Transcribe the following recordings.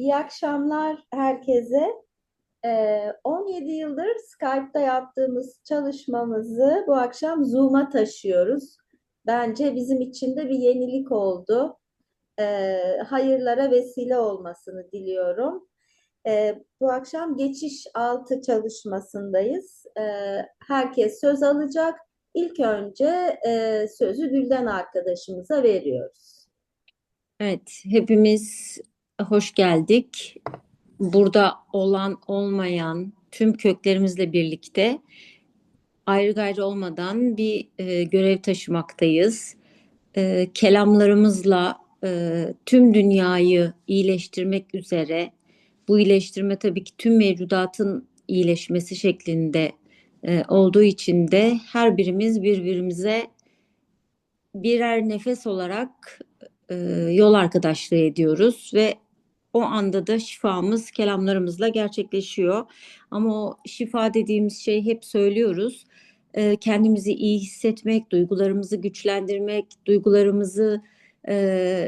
İyi akşamlar herkese. Ee, 17 yıldır Skype'da yaptığımız çalışmamızı bu akşam Zoom'a taşıyoruz. Bence bizim için de bir yenilik oldu. Ee, hayırlara vesile olmasını diliyorum. Ee, bu akşam geçiş altı çalışmasındayız. Ee, herkes söz alacak. İlk önce e, sözü Gülden arkadaşımıza veriyoruz. Evet, hepimiz hoş geldik. Burada olan olmayan tüm köklerimizle birlikte ayrı gayrı olmadan bir e, görev taşımaktayız. E, kelamlarımızla e, tüm dünyayı iyileştirmek üzere, bu iyileştirme tabii ki tüm mevcudatın iyileşmesi şeklinde e, olduğu için de her birimiz birbirimize birer nefes olarak e, yol arkadaşlığı ediyoruz ve o anda da şifamız kelamlarımızla gerçekleşiyor. Ama o şifa dediğimiz şey hep söylüyoruz. E, kendimizi iyi hissetmek, duygularımızı güçlendirmek, duygularımızı e,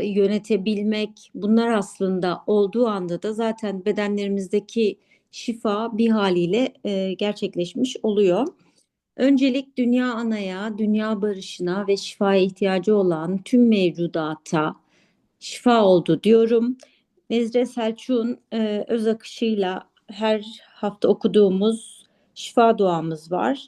yönetebilmek bunlar aslında olduğu anda da zaten bedenlerimizdeki şifa bir haliyle e, gerçekleşmiş oluyor. Öncelik dünya anaya, dünya barışına ve şifaya ihtiyacı olan tüm mevcudata şifa oldu diyorum. Nezre Selçuk'un e, öz akışıyla her hafta okuduğumuz şifa duamız var.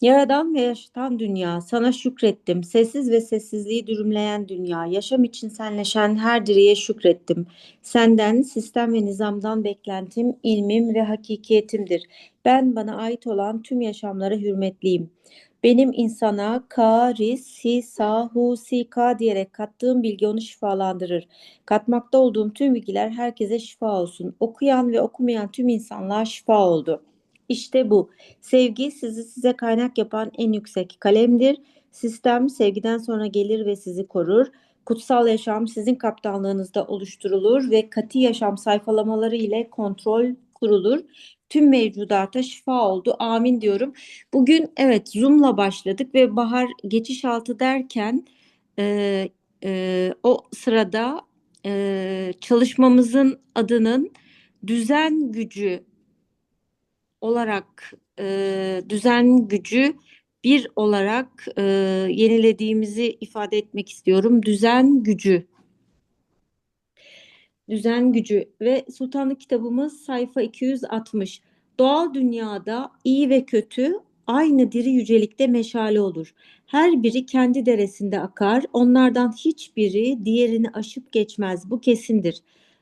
Yaradan ve yaşatan dünya, sana şükrettim. Sessiz ve sessizliği dürümleyen dünya, yaşam için senleşen her direğe şükrettim. Senden, sistem ve nizamdan beklentim, ilmim ve hakikiyetimdir. Ben bana ait olan tüm yaşamlara hürmetliyim. Benim insana ka, ris, si, sa, hu, si, ka diyerek kattığım bilgi onu şifalandırır. Katmakta olduğum tüm bilgiler herkese şifa olsun. Okuyan ve okumayan tüm insanlığa şifa oldu. İşte bu. Sevgi sizi size kaynak yapan en yüksek kalemdir. Sistem sevgiden sonra gelir ve sizi korur. Kutsal yaşam sizin kaptanlığınızda oluşturulur ve katı yaşam sayfalamaları ile kontrol kurulur. Tüm mevcudata şifa oldu. Amin diyorum. Bugün evet Zoom'la başladık ve bahar geçiş altı derken e, e, o sırada e, çalışmamızın adının düzen gücü olarak e, düzen gücü bir olarak e, yenilediğimizi ifade etmek istiyorum. Düzen gücü. Düzen gücü ve Sultanlık kitabımız sayfa 260. Doğal dünyada iyi ve kötü aynı diri yücelikte meşale olur. Her biri kendi deresinde akar. Onlardan hiçbiri diğerini aşıp geçmez. Bu kesindir.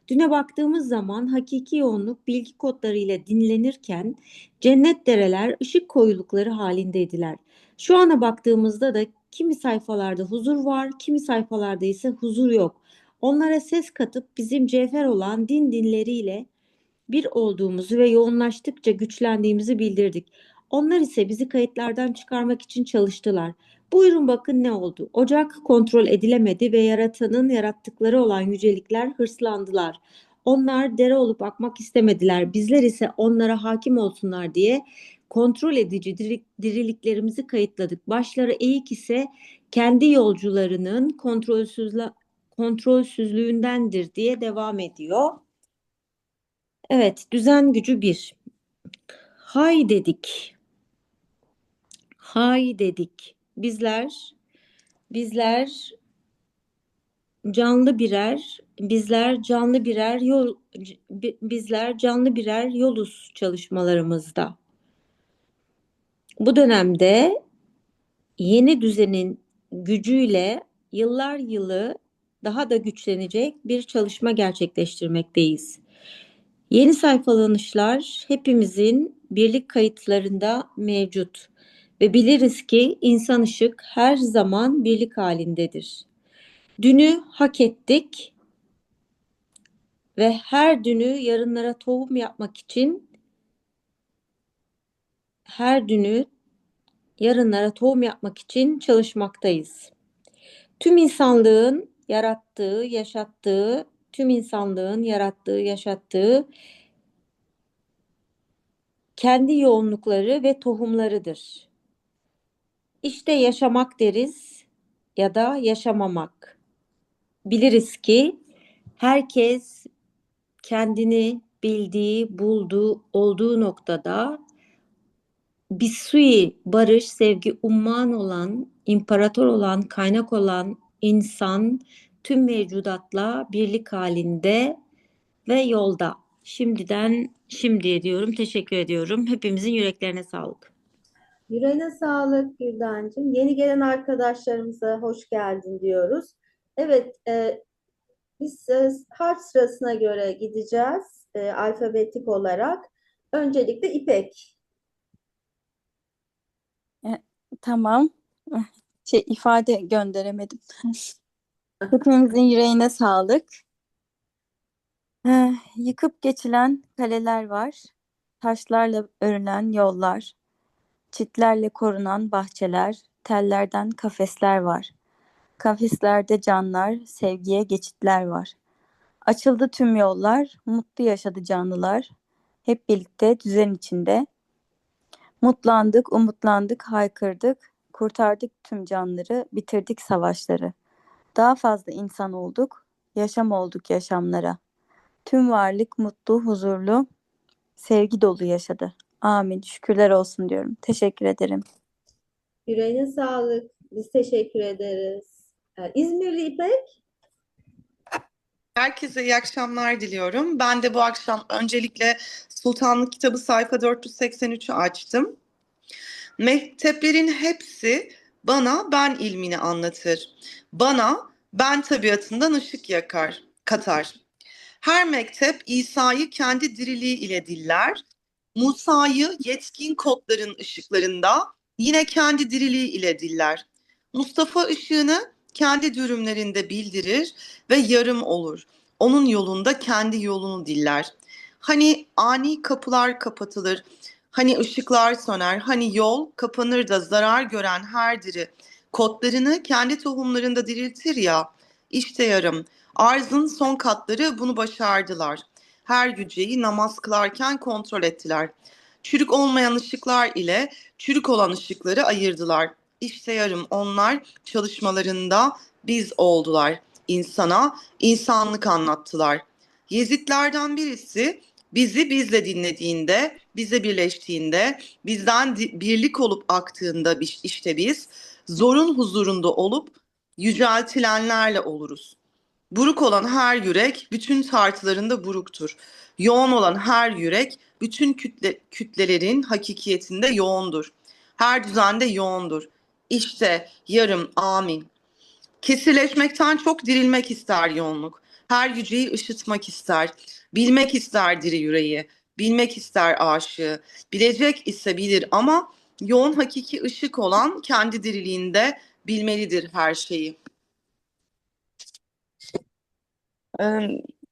Düne baktığımız zaman hakiki yoğunluk bilgi kodları ile dinlenirken cennet dereler ışık koyulukları halindeydiler. Şu ana baktığımızda da kimi sayfalarda huzur var, kimi sayfalarda ise huzur yok. Onlara ses katıp bizim cevher olan din dinleriyle bir olduğumuzu ve yoğunlaştıkça güçlendiğimizi bildirdik. Onlar ise bizi kayıtlardan çıkarmak için çalıştılar. Buyurun bakın ne oldu. Ocak kontrol edilemedi ve yaratanın yarattıkları olan yücelikler hırslandılar. Onlar dere olup akmak istemediler. Bizler ise onlara hakim olsunlar diye kontrol edici diriliklerimizi kayıtladık. Başları eğik ise kendi yolcularının kontrolsüzle, kontrolsüzlüğündendir diye devam ediyor. Evet, düzen gücü bir. Hay dedik. Hay dedik. Bizler bizler canlı birer bizler canlı birer yol bizler canlı birer yoluz çalışmalarımızda. Bu dönemde yeni düzenin gücüyle yıllar yılı daha da güçlenecek bir çalışma gerçekleştirmekteyiz. Yeni sayfalanışlar hepimizin birlik kayıtlarında mevcut ve biliriz ki insan ışık her zaman birlik halindedir. Dünü hak ettik ve her dünü yarınlara tohum yapmak için her dünü yarınlara tohum yapmak için çalışmaktayız. Tüm insanlığın yarattığı, yaşattığı, tüm insanlığın yarattığı, yaşattığı kendi yoğunlukları ve tohumlarıdır. İşte yaşamak deriz ya da yaşamamak. Biliriz ki herkes kendini bildiği, bulduğu, olduğu noktada Bisui, barış, sevgi, umman olan, imparator olan, kaynak olan insan tüm mevcudatla birlik halinde ve yolda. Şimdiden şimdiye diyorum. Teşekkür ediyorum. Hepimizin yüreklerine sağlık. Yüreğine sağlık Güldencim. Yeni gelen arkadaşlarımıza hoş geldin diyoruz. Evet, e, biz e, harf sırasına göre gideceğiz e, alfabetik olarak. Öncelikle İpek. Tamam. Şey ifade gönderemedim. Hepimizin yüreğine sağlık. Eh, Yıkıp geçilen kaleler var. Taşlarla örülen yollar. Çitlerle korunan bahçeler. Tellerden kafesler var. Kafeslerde canlar, sevgiye geçitler var. Açıldı tüm yollar, mutlu yaşadı canlılar. Hep birlikte düzen içinde. Mutlandık, umutlandık, haykırdık, kurtardık tüm canları, bitirdik savaşları. Daha fazla insan olduk, yaşam olduk yaşamlara. Tüm varlık mutlu, huzurlu, sevgi dolu yaşadı. Amin. Şükürler olsun diyorum. Teşekkür ederim. Yüreğine sağlık. Biz teşekkür ederiz. E, İzmirli İpek. Herkese iyi akşamlar diliyorum. Ben de bu akşam öncelikle Sultanlık kitabı sayfa 483'ü açtım. Mekteplerin hepsi bana ben ilmini anlatır. Bana ben tabiatından ışık yakar, katar. Her mektep İsa'yı kendi diriliği ile diller. Musa'yı yetkin kodların ışıklarında yine kendi diriliği ile diller. Mustafa ışığını kendi dürümlerinde bildirir ve yarım olur. Onun yolunda kendi yolunu diller. Hani ani kapılar kapatılır, hani ışıklar söner, hani yol kapanır da zarar gören her diri kodlarını kendi tohumlarında diriltir ya. İşte yarım. Arzın son katları bunu başardılar. Her güceyi namaz kılarken kontrol ettiler. Çürük olmayan ışıklar ile çürük olan ışıkları ayırdılar. İşte yarım onlar çalışmalarında biz oldular. İnsana insanlık anlattılar. Yezitlerden birisi bizi bizle dinlediğinde, bize birleştiğinde, bizden birlik olup aktığında işte biz zorun huzurunda olup yüceltilenlerle oluruz. Buruk olan her yürek bütün tartılarında buruktur. Yoğun olan her yürek bütün kütle, kütlelerin hakikiyetinde yoğundur. Her düzende yoğundur. İşte yarım amin. Kesirleşmekten çok dirilmek ister yoğunluk. Her yüceyi ışıtmak ister. Bilmek ister diri yüreği. Bilmek ister aşığı. Bilecek ise bilir ama yoğun hakiki ışık olan kendi diriliğinde bilmelidir her şeyi.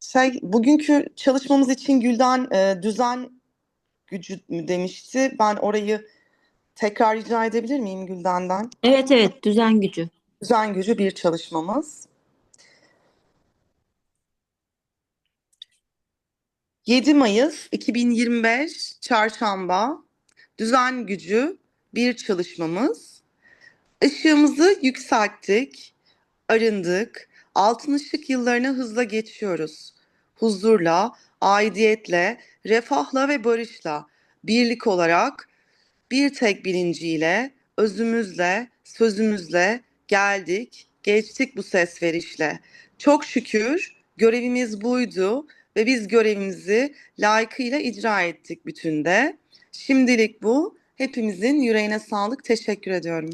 Şey, bugünkü çalışmamız için Gülden e, düzen gücü mü demişti. Ben orayı tekrar rica edebilir miyim Gülden'den? Evet evet düzen gücü. Düzen gücü bir çalışmamız. 7 Mayıs 2025 Çarşamba Düzen gücü bir çalışmamız. Işığımızı yükselttik, arındık, altın ışık yıllarına hızla geçiyoruz. Huzurla, aidiyetle, refahla ve barışla, birlik olarak bir tek bilinciyle, özümüzle, sözümüzle geldik, geçtik bu ses verişle. Çok şükür görevimiz buydu ve biz görevimizi layıkıyla icra ettik bütünde. Şimdilik bu. Hepimizin yüreğine sağlık. Teşekkür ediyorum.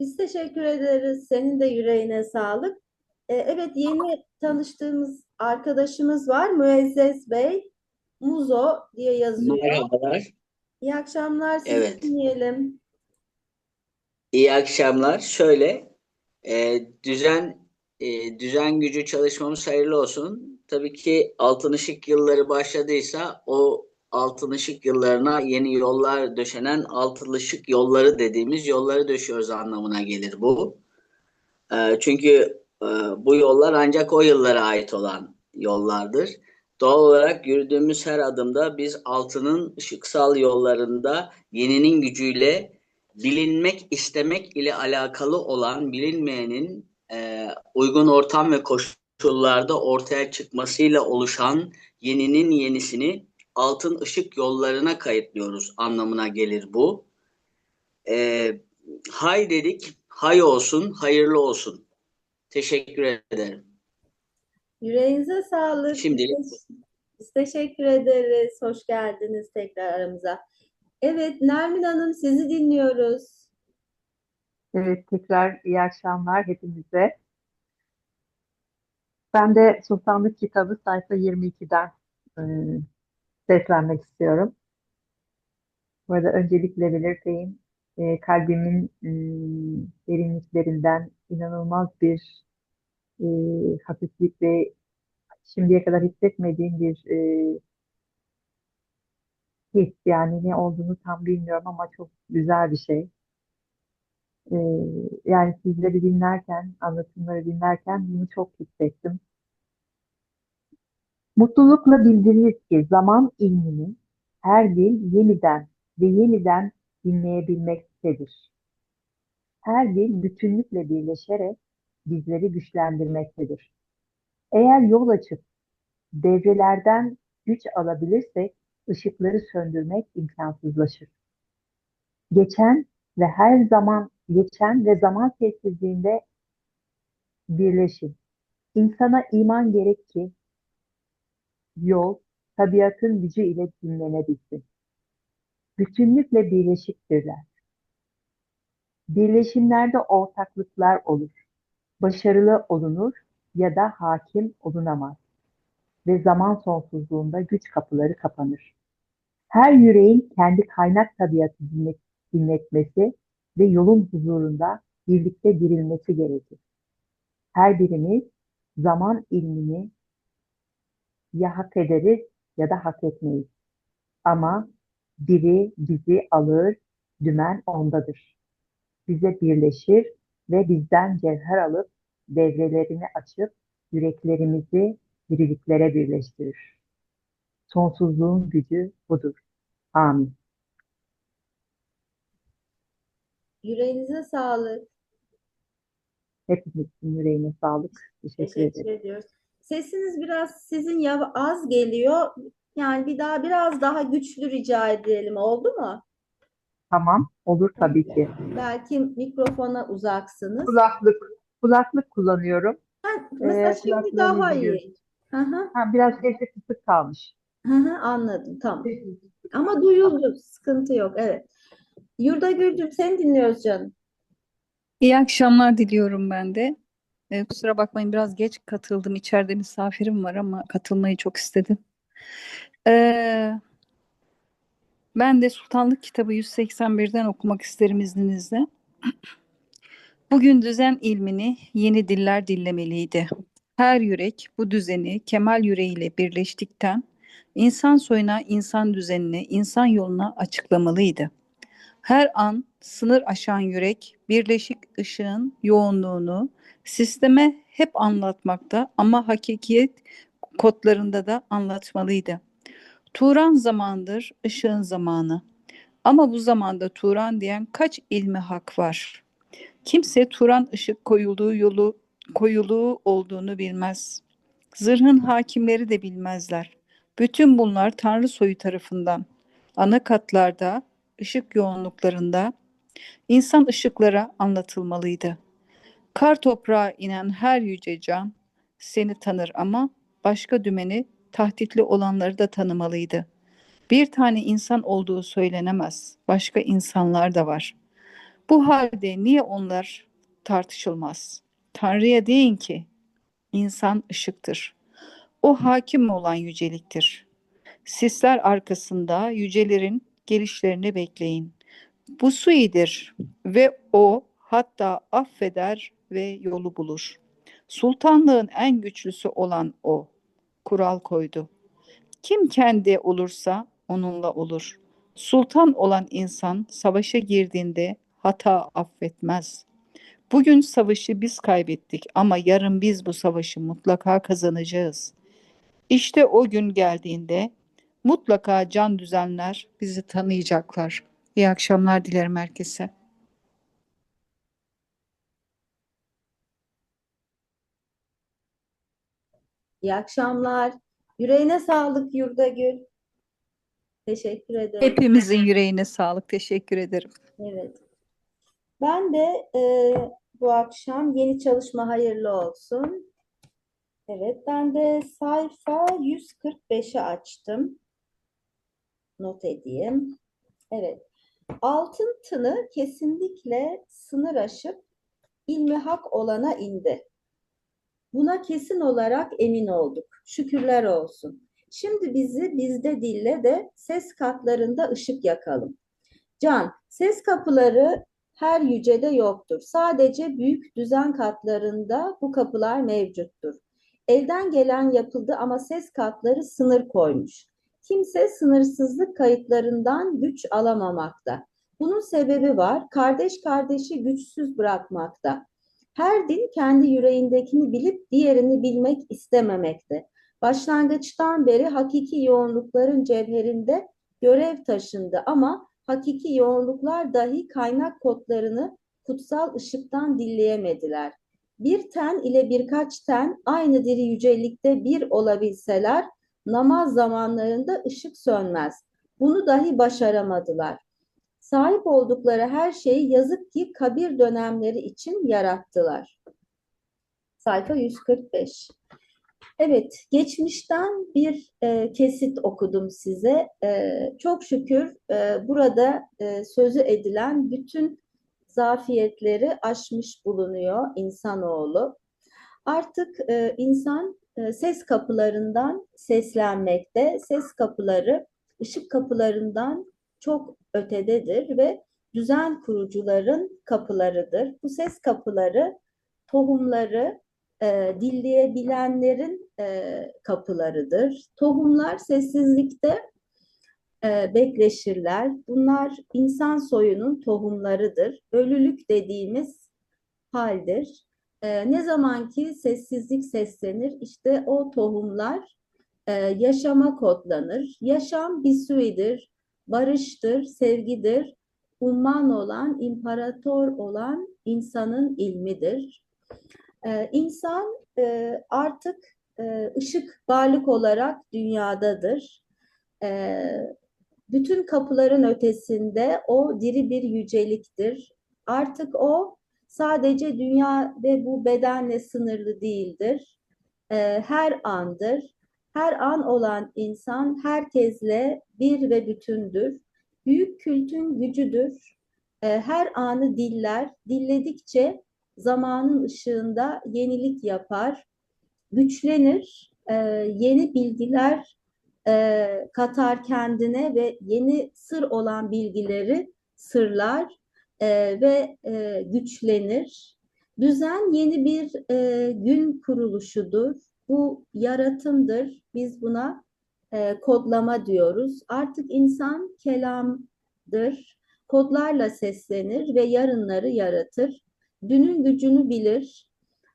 Biz teşekkür ederiz. Senin de yüreğine sağlık. E, evet yeni tanıştığımız arkadaşımız var. Müezzez Bey. Muzo diye yazıyor. Merhabalar, İyi akşamlar. Sizi Evet. dinleyelim. iyi akşamlar. Şöyle, e, düzen e, düzen gücü çalışmamız hayırlı olsun. Tabii ki altın ışık yılları başladıysa o altın ışık yıllarına yeni yollar döşenen altın ışık yolları dediğimiz yolları döşüyoruz anlamına gelir bu. E, çünkü e, bu yollar ancak o yıllara ait olan yollardır. Doğal olarak yürüdüğümüz her adımda biz altının ışıksal yollarında yeninin gücüyle bilinmek istemek ile alakalı olan bilinmeyenin e, uygun ortam ve koşul koşullarda ortaya çıkmasıyla oluşan yeninin yenisini altın ışık yollarına kayıtlıyoruz anlamına gelir bu. Ee, hay dedik, hay olsun, hayırlı olsun. Teşekkür ederim. Yüreğinize sağlık. Şimdilik Biz- Biz teşekkür ederiz. Hoş geldiniz tekrar aramıza. Evet, Nermin Hanım sizi dinliyoruz. Evet, tekrar iyi akşamlar hepinize. Ben de Sultanlık kitabı sayfa 22'den e, seslenmek istiyorum. Bu arada öncelikle belirteyim, e, kalbimin e, derinliklerinden inanılmaz bir e, hafiflik ve şimdiye kadar hissetmediğim bir e, his yani ne olduğunu tam bilmiyorum ama çok güzel bir şey. Ee, yani sizleri dinlerken, anlatımları dinlerken bunu çok hissettim. Mutlulukla bildiririz ki zaman ilmini her dil yeniden ve yeniden dinleyebilmektedir. Her dil bütünlükle birleşerek bizleri güçlendirmektedir. Eğer yol açıp devrelerden güç alabilirsek ışıkları söndürmek imkansızlaşır. Geçen ve her zaman geçen ve zaman sessizliğinde birleşin. İnsana iman gerek ki yol tabiatın gücü ile dinlenebilsin. Bütünlükle birleşiktirler. Birleşimlerde ortaklıklar olur. Başarılı olunur ya da hakim olunamaz. Ve zaman sonsuzluğunda güç kapıları kapanır. Her yüreğin kendi kaynak tabiatı dinlet dinletmesi ve yolun huzurunda birlikte dirilmesi gerekir. Her birimiz zaman ilmini ya hak ederiz ya da hak etmeyiz. Ama biri bizi alır, dümen ondadır. Bize birleşir ve bizden cevher alıp devrelerini açıp yüreklerimizi diriliklere birleştirir. Sonsuzluğun gücü budur. Amin. Yüreğinize sağlık. Hepimizin yüreğine sağlık. Teşekkür Teşekkür ederim. ediyoruz. Sesiniz biraz sizin ya az geliyor. Yani bir daha biraz daha güçlü rica edelim. Oldu mu? Tamam, olur tabii ki. Belki mikrofona uzaksınız. Kulaklık, kulaklık kullanıyorum. Ha, mesela Ee, şimdi kulaklığımı daha iyi. Hı hı, Ha, biraz sesi kısık kalmış. hı hı, anladım. Tamam. Ama duyuldu. Sıkıntı yok. Evet. Yurda Gülcüm seni dinliyoruz canım. İyi akşamlar diliyorum ben de. Ee, kusura bakmayın biraz geç katıldım. İçeride misafirim var ama katılmayı çok istedim. Ee, ben de Sultanlık kitabı 181'den okumak isterim izninizle. Bugün düzen ilmini yeni diller dinlemeliydi. Her yürek bu düzeni kemal yüreğiyle birleştikten insan soyuna, insan düzenine, insan yoluna açıklamalıydı. Her an sınır aşan yürek birleşik ışığın yoğunluğunu sisteme hep anlatmakta ama hakikiyet kodlarında da anlatmalıydı. Turan zamandır ışığın zamanı. Ama bu zamanda Turan diyen kaç ilmi hak var? Kimse Turan ışık koyulduğu yolu koyuluğu olduğunu bilmez. Zırhın hakimleri de bilmezler. Bütün bunlar Tanrı soyu tarafından ana katlarda ışık yoğunluklarında insan ışıklara anlatılmalıydı. Kar toprağa inen her yüce can seni tanır ama başka dümeni tahtitli olanları da tanımalıydı. Bir tane insan olduğu söylenemez. Başka insanlar da var. Bu halde niye onlar tartışılmaz? Tanrı'ya deyin ki insan ışıktır. O hakim olan yüceliktir. Sisler arkasında yücelerin gelişlerini bekleyin. Bu suidir ve o hatta affeder ve yolu bulur. Sultanlığın en güçlüsü olan o. Kural koydu. Kim kendi olursa onunla olur. Sultan olan insan savaşa girdiğinde hata affetmez. Bugün savaşı biz kaybettik ama yarın biz bu savaşı mutlaka kazanacağız. İşte o gün geldiğinde mutlaka can düzenler bizi tanıyacaklar. İyi akşamlar dilerim herkese. İyi akşamlar. Yüreğine sağlık Yurdagül. Teşekkür ederim. Hepimizin yüreğine sağlık. Teşekkür ederim. Evet. Ben de e, bu akşam yeni çalışma hayırlı olsun. Evet, ben de sayfa 145'i açtım. Not edeyim. Evet. Altın tını kesinlikle sınır aşıp ilmihak olana indi. Buna kesin olarak emin olduk. Şükürler olsun. Şimdi bizi bizde dille de ses katlarında ışık yakalım. Can, ses kapıları her yücede yoktur. Sadece büyük düzen katlarında bu kapılar mevcuttur. Elden gelen yapıldı ama ses katları sınır koymuş. Kimse sınırsızlık kayıtlarından güç alamamakta. Bunun sebebi var. Kardeş kardeşi güçsüz bırakmakta. Her din kendi yüreğindekini bilip diğerini bilmek istememekte. Başlangıçtan beri hakiki yoğunlukların cevherinde görev taşındı ama hakiki yoğunluklar dahi kaynak kodlarını kutsal ışıktan dinleyemediler. Bir ten ile birkaç ten aynı diri yücelikte bir olabilseler namaz zamanlarında ışık sönmez. Bunu dahi başaramadılar. Sahip oldukları her şeyi yazık ki kabir dönemleri için yarattılar. Sayfa 145. Evet, geçmişten bir e, kesit okudum size. E, çok şükür e, burada e, sözü edilen bütün zafiyetleri aşmış bulunuyor insanoğlu. Artık e, insan ses kapılarından seslenmekte. Ses kapıları ışık kapılarından çok ötededir ve düzen kurucuların kapılarıdır. Bu ses kapıları tohumları e, dilleyebilenlerin e, kapılarıdır. Tohumlar sessizlikte e, bekleşirler. Bunlar insan soyunun tohumlarıdır. Ölülük dediğimiz haldir. E, ne zaman ki sessizlik seslenir, işte o tohumlar e, yaşama kodlanır. Yaşam bir suidir, barıştır, sevgidir. Umman olan, imparator olan insanın ilmidir. Ee, insan e, artık e, ışık varlık olarak dünyadadır. Ee, bütün kapıların ötesinde o diri bir yüceliktir. Artık o sadece dünya ve bu bedenle sınırlı değildir. Ee, her andır. Her an olan insan herkesle bir ve bütündür. Büyük kültün gücüdür. Her anı diller. Dilledikçe zamanın ışığında yenilik yapar, güçlenir, e, yeni bilgiler e, katar kendine ve yeni sır olan bilgileri sırlar e, ve e, güçlenir. Düzen yeni bir e, gün kuruluşudur. Bu yaratımdır. Biz buna kodlama diyoruz. Artık insan kelamdır. Kodlarla seslenir ve yarınları yaratır dünün gücünü bilir,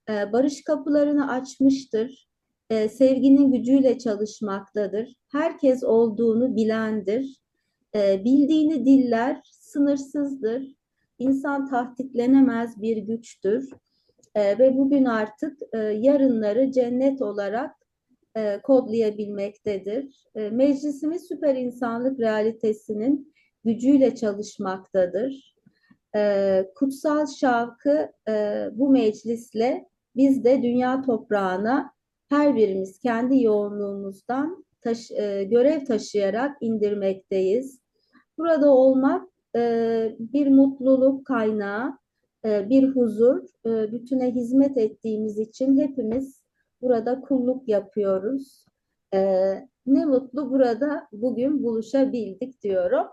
barış kapılarını açmıştır, sevginin gücüyle çalışmaktadır, herkes olduğunu bilendir, bildiğini diller, sınırsızdır, insan tahditlenemez bir güçtür ve bugün artık yarınları cennet olarak kodlayabilmektedir. Meclisimiz süper insanlık realitesinin gücüyle çalışmaktadır e, kutsal şavkı e, bu meclisle biz de dünya toprağına her birimiz kendi yoğunluğumuzdan taş, e, görev taşıyarak indirmekteyiz. Burada olmak e, bir mutluluk kaynağı, e, bir huzur, e, bütüne hizmet ettiğimiz için hepimiz burada kulluk yapıyoruz. E, ne mutlu burada bugün buluşabildik diyorum.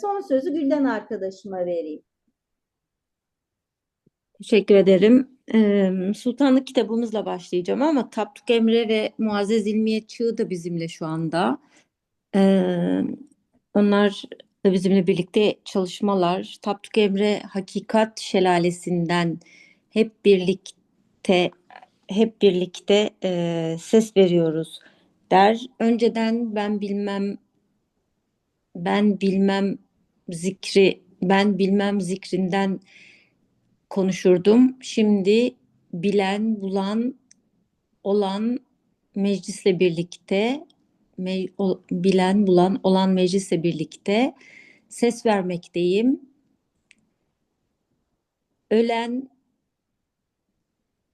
Son sözü Gülden arkadaşıma vereyim. Teşekkür ederim. Ee, Sultanlık kitabımızla başlayacağım ama Tapduk Emre ve Muazzez İlmiye Çığ da bizimle şu anda. Ee, onlar da bizimle birlikte çalışmalar. Tapduk Emre Hakikat Şelalesi'nden hep birlikte hep birlikte e, ses veriyoruz der. Önceden ben bilmem ben bilmem zikri ben bilmem zikrinden konuşurdum. Şimdi bilen, bulan, olan meclisle birlikte me- o- bilen bulan olan meclisle birlikte ses vermekteyim. Ölen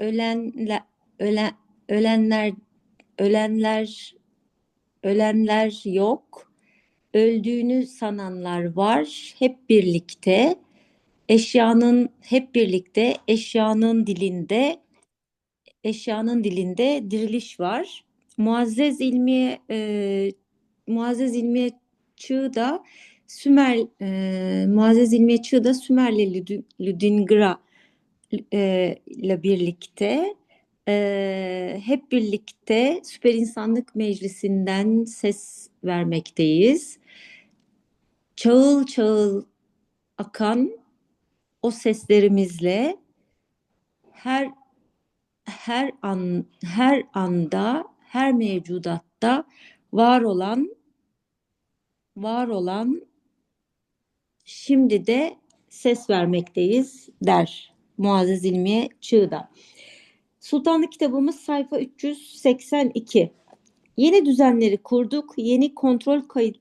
ölenle ölen ölenler ölenler ölenler yok. Öldüğünü sananlar var. Hep birlikte eşyanın hep birlikte eşyanın dilinde eşyanın dilinde diriliş var. Muazzez İlmiye e, Muazzez İlmiye Çığ'da Sümer e, Muazzez İlmiye Çığ'da Sümerli Lüdü- Lüdingra e, ile birlikte e, hep birlikte Süper İnsanlık Meclisi'nden ses vermekteyiz. Çağıl çağıl akan o seslerimizle her her an her anda her mevcudatta var olan var olan şimdi de ses vermekteyiz der Muazzez İlmiye Çığ'da. Sultanlık kitabımız sayfa 382. Yeni düzenleri kurduk, yeni kontrol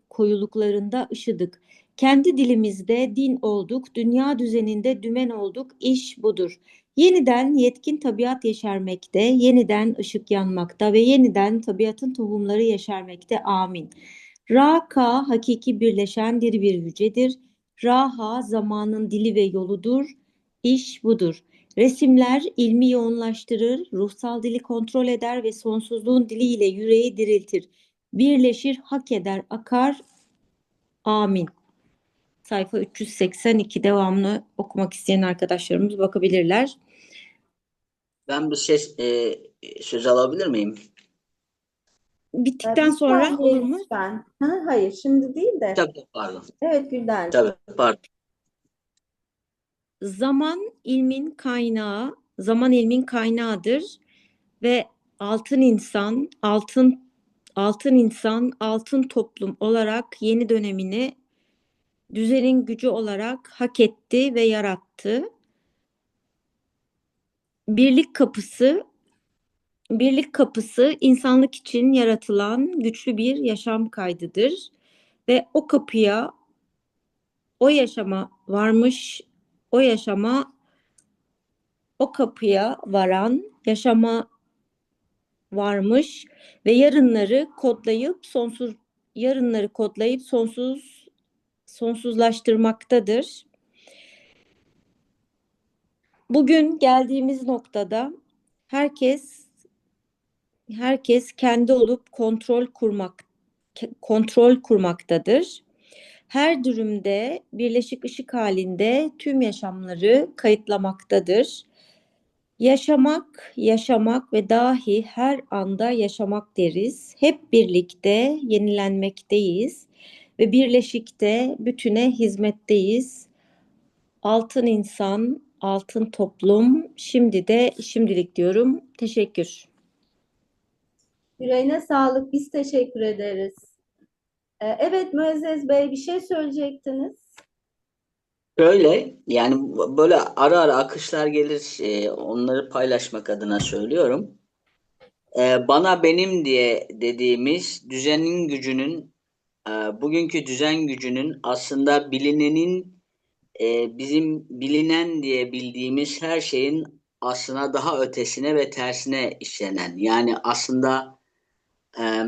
koyuluklarında ışıdık. Kendi dilimizde din olduk, dünya düzeninde dümen olduk, iş budur. Yeniden yetkin tabiat yeşermekte, yeniden ışık yanmakta ve yeniden tabiatın tohumları yeşermekte. Amin. Ra, hakiki birleşen diri bir yücedir. Raha, zamanın dili ve yoludur. İş budur. Resimler ilmi yoğunlaştırır, ruhsal dili kontrol eder ve sonsuzluğun diliyle yüreği diriltir. Birleşir, hak eder, akar. Amin. Sayfa 382 devamını okumak isteyen arkadaşlarımız bakabilirler. Ben bir ses e, söz alabilir miyim? Bittikten Bir sonra saniye olur mu? lütfen. Ha, hayır şimdi değil de. Tabii pardon. Evet Gülden. Tabii pardon. Zaman ilmin kaynağı, zaman ilmin kaynağıdır ve altın insan, altın altın insan, altın toplum olarak yeni dönemini düzenin gücü olarak hak etti ve yarattı. Birlik kapısı Birlik kapısı insanlık için yaratılan güçlü bir yaşam kaydıdır ve o kapıya o yaşama varmış o yaşama o kapıya varan yaşama varmış ve yarınları kodlayıp sonsuz yarınları kodlayıp sonsuz sonsuzlaştırmaktadır. Bugün geldiğimiz noktada herkes herkes kendi olup kontrol kurmak kontrol kurmaktadır. Her durumda birleşik ışık halinde tüm yaşamları kayıtlamaktadır. Yaşamak, yaşamak ve dahi her anda yaşamak deriz. Hep birlikte yenilenmekteyiz ve birleşikte bütüne hizmetteyiz. Altın insan, altın toplum. Şimdi de şimdilik diyorum. Teşekkür. Yüreğine sağlık. Biz teşekkür ederiz. Ee, evet Müezzez Bey bir şey söyleyecektiniz. Şöyle yani böyle ara ara akışlar gelir e, onları paylaşmak adına söylüyorum. E, bana benim diye dediğimiz düzenin gücünün bugünkü düzen gücünün aslında bilinenin e, bizim bilinen diye bildiğimiz her şeyin aslına daha ötesine ve tersine işlenen. Yani aslında e,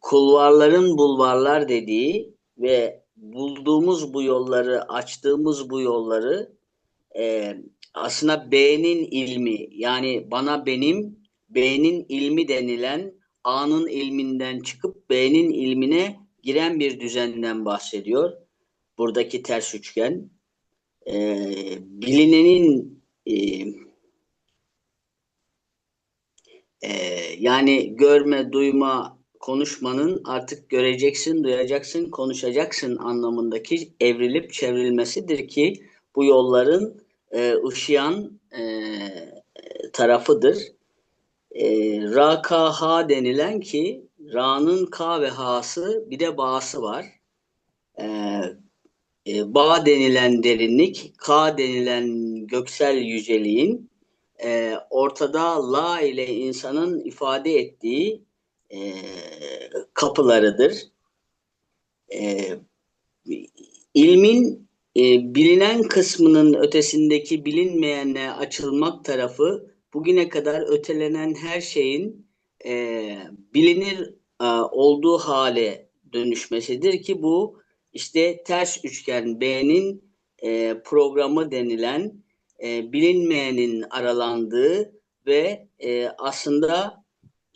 kulvarların bulvarlar dediği ve bulduğumuz bu yolları, açtığımız bu yolları e, aslında B'nin ilmi yani bana benim B'nin ilmi denilen A'nın ilminden çıkıp B'nin ilmine giren bir düzenden bahsediyor. Buradaki ters üçgen. E, bilinenin e, e, yani görme, duyma, konuşmanın artık göreceksin, duyacaksın, konuşacaksın anlamındaki evrilip çevrilmesidir ki bu yolların e, ışıyan e, tarafıdır. E, Ra, Ka, Ha denilen ki Ra'nın Ka ve Ha'sı bir de Ba'sı var. E, e, ba denilen derinlik, Ka denilen göksel yüceliğin e, ortada la ile insanın ifade ettiği e, kapılarıdır. E, ilmin e, bilinen kısmının ötesindeki bilinmeyenle açılmak tarafı bugüne kadar ötelenen her şeyin e, bilinir e, olduğu hale dönüşmesidir ki bu işte ters üçgen B'nin e, programı denilen e, bilinmeyenin aralandığı ve e, aslında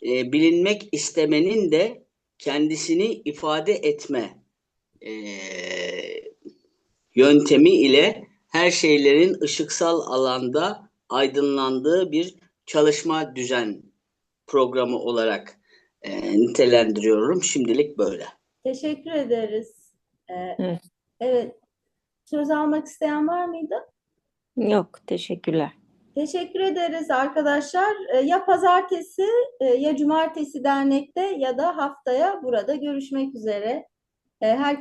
e, bilinmek istemenin de kendisini ifade etme e, yöntemi ile her şeylerin ışıksal alanda aydınlandığı bir çalışma düzen programı olarak e, nitelendiriyorum. Şimdilik böyle. Teşekkür ederiz. Ee, Evet. evet. Söz almak isteyen var mıydı? Yok, teşekkürler. Teşekkür ederiz arkadaşlar. Ee, Ya pazartesi e, ya cumartesi dernekte ya da haftaya burada görüşmek üzere. Ee, Herkese